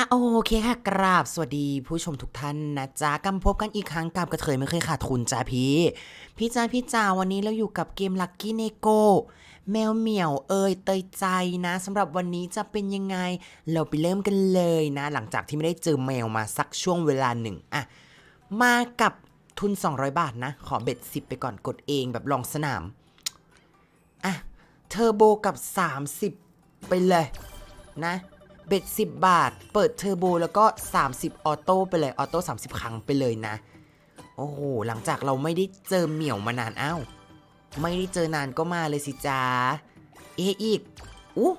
อะโอเคค่ะ กราบสวัสดีผู้ชมทุกท่านนะจ๊ะกำพบกันอีกครั้งกับกระเทยไม่เคยขาดทุนจ้าพี่ พี่จ้าพี่จ้าวันนี้เราอยู่กับเกมลั c กี้เนโกแมวเหมียวเอยเตยใจนะสำหรับวันนี้จะเป็นยังไง เราไปเริ่มกันเลยนะ หลังจากที่ไม่ได้เจอแมวมาสักช่วงเวลาหนึ่งอะมากับทุน 200 บาทนะ ขอเบ็ด10 ไปก่อนกดเองแบบลองสนามอะเทอร์โบกับ 30 ไปเลยนะ เบ็ด10 บาท เปิดเทอร์โบแล้วก็ 30 ออโต้ไปเลย ออโต้30 ครั้งไปเลยนะ โอ้โห หลังจากเราไม่ได้เจอเหมี่ยวมานานอ้าวไม่ได้เจอนานก็มาเลยสิจ้าเออีกอู้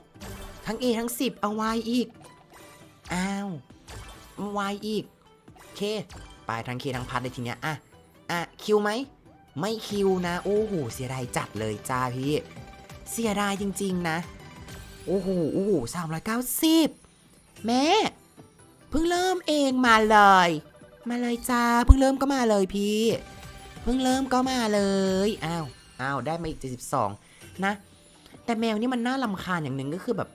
ทั้ง A ทั้ง 10 เอา Y อีก อ้าว Y อีกเคไปทั้ง K ทั้งพัดเลยทีเนี้ยอะอะคิวไหม ไม่คิวนะ โอ้โห เสียดายจัดเลยจ้าพี่ เสียดายจริง ๆ นะ โอ้โหโอ้โหสามร้อยเก้าสิบแม่ เพิ่งเริ่มเองมาเลย มาเลยจ้า เพิ่งเริ่มก็มาเลยพี่ เพิ่งเริ่มก็มาเลย อ้าว อ้าว ได้มาอีก72นะ แต่แมวนี่มันน่าลำคาญอย่างหนึ่งก็คือแบบ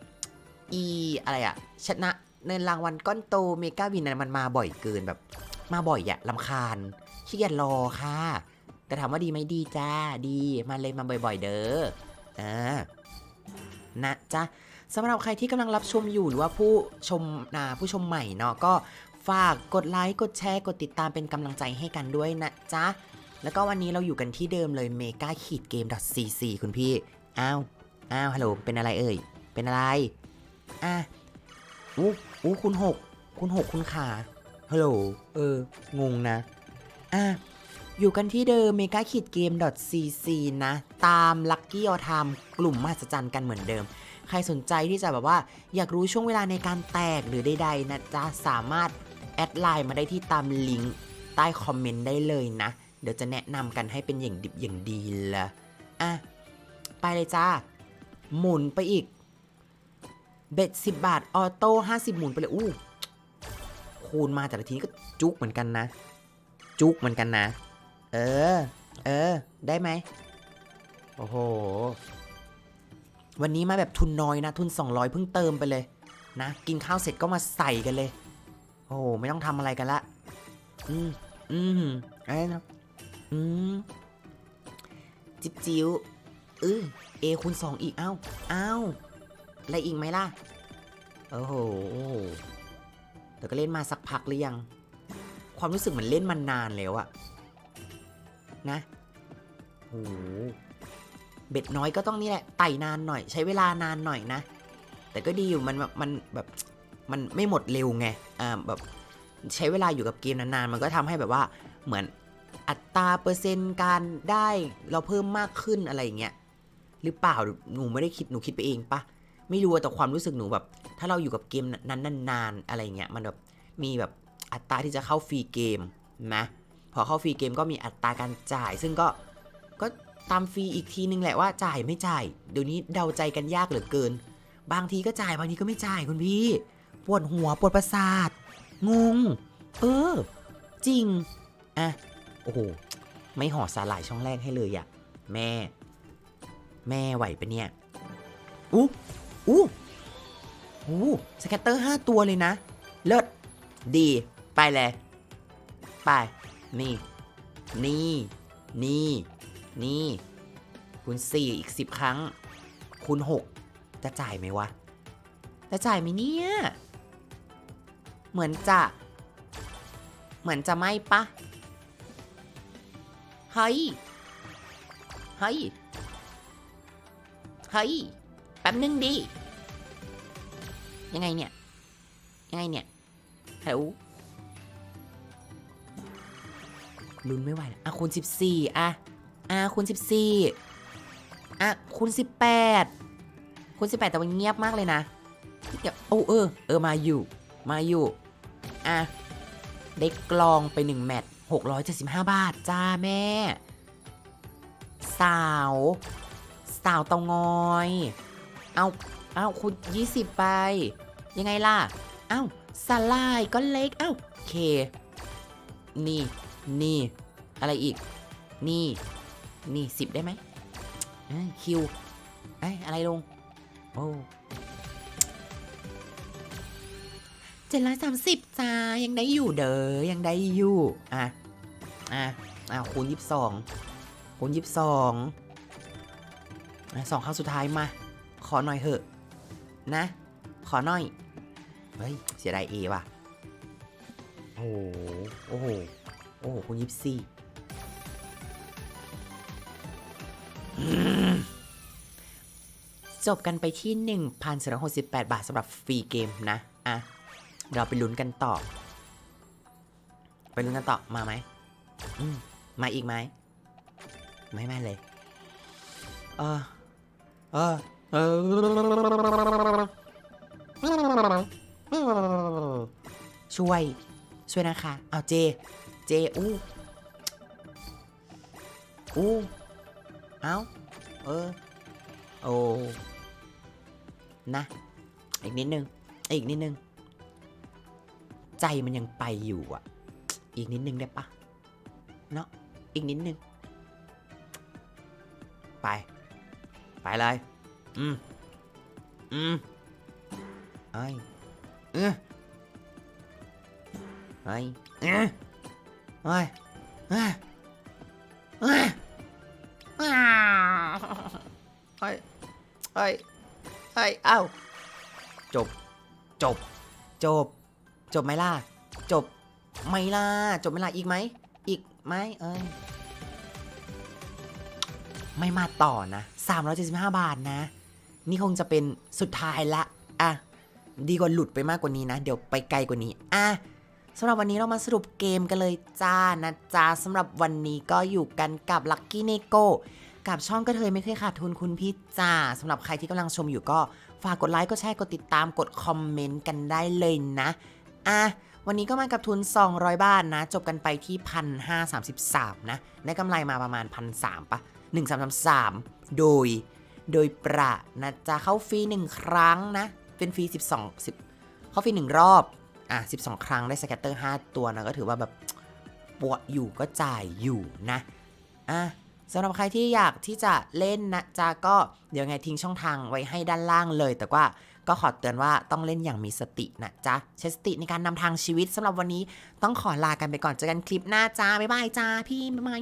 อี อะไรอะชนะในรางวัลก้อนโตเมกาวินนะมันมาบ่อยเกินแบบ มาบ่อยอะลำคาญขี้เกียจรอค่ะ แต่ถามว่าดีไหมดีจ้า ดี มาเลยมาบ่อย ๆ เด้อ อ่า นะจ๊ะสำหรับใครที่กำลังรับชมอยู่หรือว่าผู้ชมนาผู้ชมใหม่เนาะก็ฝากกดไลค์กดแชร์กดติดตามเป็นกำลังใจให้กันด้วยนะจ๊ะแล้วก็วันนี้เราอยู่กันที่เดิมเลยเมกาขีดเกม .cc คุณพี่ อ้าว อ้าวฮัลโหลเป็นอะไรเอ่ย เป็นอะไร อะอู้อู้คุณหกคุณหกคุณขาฮัลโหล เออ งงนะ อะ อยู่กันที่เดิม mega ขีดเกม .cc นะ ตาม Lucky or Time กลุ่มมหัศจรรย์กันเหมือนเดิม ใครสนใจที่จะแบบว่า อยากรู้ช่วงเวลาในการแตกหรือใดๆนะจ๊ะ สามารถแอดไลน์มาได้ที่ตามลิงก์ใต้คอมเมนต์ได้เลยนะ เดี๋ยวจะแนะนำกันให้เป็นอย่างดิบอย่างดีละอะ ไปเลยจ้า หมุนไปอีก เบ็ด10บาท ออโต้50หมุนไปเลย อู้คูณมาแต่ละทีก็จุกเหมือนกันนะ จุกเหมือนกันนะ เออ เออ ได้ไหม โอ้โห วันนี้มาแบบทุนน้อยนะ ทุน 200 เพิ่งเติมไปเลย นะ กินข้าวเสร็จก็มาใส่กันเลย โอ้โห ไม่ต้องทำอะไรกันละ อืม อืมอะไรนะอืม จิบจิ๋วเออเอคูณสองอีก เอ้า เอ้า อะไรอีกไหมล่ะโอ้โหโอ้โหแต่ก็เล่นมาสักพักหรือยัง ความรู้สึกเหมือนเล่นมานานแล้วอะ นะโอ้โหเบ็ดน้อยก็ต้องนี่แหละไต่นานหน่อย ใช้เวลานานหน่อยนะ แต่ก็ดีอยู่มันแบบมันแบบมันไม่หมดเร็วไงอ่าแบบใช้เวลาอยู่กับเกมนานๆ มันก็ทำให้แบบว่าเหมือนอัตราเปอร์เซ็นต์การได้เราเพิ่มมากขึ้นอะไรอย่างเงี้ยหรือเปล่าหนูไม่ได้คิดหนูคิดไปเองปะไม่รู้อะแต่ความรู้สึกหนูแบบ ถ้าเราอยู่กับเกมนั้นนานๆอะไรเงี้ยมันแบบมีแบบอัตราที่จะเข้าฟรีเกมนะ พอเข้าฟรีเกมก็มีอัตราการจ่าย ซึ่งก็ก็ตามฟรีอีกทีนึงแหละว่าจ่ายไม่จ่าย เดี๋ยวนี้เดาใจกันยากเหลือเกิน บางทีก็จ่ายบางทีก็ไม่จ่ายคุณพี่ปวดหัวปวดประสาทงง เออ จริงอะโอ้โหไม่ห่อสาหร่ายช่องแรกให้เลยอะแม่ แม่ไหวปะเนี่ยอู้อู้อู้สแกตเตอร์ห้าตัวเลยนะ เลิศดีไปเลย ไป นี่ นี่ นี่ นี่ คูณสี่อีกสิบครั้ง คูณหกจะจ่ายไหมวะ จะจ่ายไหมเนี่ย เหมือนจะ เหมือนจะไม่ปะ เฮ้ย เฮ้ย เฮ้ย แป๊บนึงดิ ยังไงเนี่ย ยังไงเนี่ยฮัลโหล ลุ้นไม่ไหวแล้วอะคูณสิบสี่อะอะคูณสิบสี่อะคูณสิบแปดคูณสิบแปดแต่ว่าเงียบมากเลยนะเดี๋ยวโอ้เออ เออมาอยู่ มาอยู่ อะได้กลองไปหนึ่งแมตช์หกร้อยเจ็ดสิบห้าบาท จ้าแม่ สาว สาวเตางอย เอาเอาคุณยี่สิบไป ยังไงล่ะ เอ้าสลายก็เล็ก เอ้าเค นี่ นี่ อะไรอีก นี่ นี่สิบได้ไหมคิวเอ้อะไรลง โอ้เจ730จ้า ยังได้อยู่เด้อ ยังได้อยู่ อะ อะ อะคูณ22คูณ22อะสองสองครั้งสุดท้ายมา ขอหน่อยเถอะ นะ ขอหน่อย เฮ้ย เสียดายเอว่ะ โอ้โห โอ้โห อ้โหคูณ24อืมจบกันไปที่1,468 บาทสำหรับฟรีเกมนะ อะ เราไปลุ้นกันต่อ ไปลุ้นกันต่อ มาไหมอืมมาอีกไหม ไม่ไม่เลย เออ เออ เออ ช่วย ช่วยนะคะ เอาเจ เจอู้อู้เอาเออ โอ้ นะ อีกนิดนึง อีกนิดนึง ใจมันยังไปอยู่อะ อีกนิดนึงได้ปะ เนาะ อีกนิดนึง ไป ไปเลย อืม อืมเอ้ยเออเฮ้ยเอ้ย เฮ้ยเฮ้ยเฮ้ยอ้เฮ้ยเฮ้ยเฮ้ยเอ้าจบ จบ จบ จบไหมล่ะ จบไหมล่ะ จบไหมล่ะ อีกไหม อีกไหมเอ้ย ไม่มาต่อนะ 375 บาทนะ นี่คงจะเป็นสุดท้ายละ อะ ดีกว่าหลุดไปมากกว่านี้นะ เดี๋ยวไปไกลกว่านี้ อะ สำหรับวันนี้เรามาสรุปเกมกันเลยจ้านะจ้าสำหรับวันนี้ก็อยู่กันกับ Lucky n e g o กับช่องกระเทยไม่เคยขาดทุนคุณพี่จ้าสำหรับใครที่กำลังชมอยู่ก็ฝากกดไลค์กดแชร์กดติดตามกดคอมเมนต์กันได้เลยนะอะวันนี้ก็มากับทุน 200 บาทนะ จบกันไปที่ 1,533 นะ ได้กำไรมาประมาณ 1,300ปะ1333 โดย โดยประนะจะเข้าฟรี 1 ครั้งนะ เป็นฟรี 12 10เข้าฟรี 1 รอบ อะ12 ครั้งได้สแกตเตอร์ 5 ตัวนะก็ถือว่าแบบปวดอยู่ก็จ่ายอยู่นะอะสำหรับใครที่อยากที่จะเล่นนะจ๊ะก็เดี๋ยวไงทิ้งช่องทางไว้ให้ด้านล่างเลย แต่ว่าก็ขอเตือนว่าต้องเล่นอย่างมีสตินะจ๊ะใช้สติในการนำทางชีวิตสำหรับวันนี้ต้องขอลากันไปก่อนเจอกันคลิปหน้าจ้าบ๊ายบายจ้าพี่บ๊ายบาย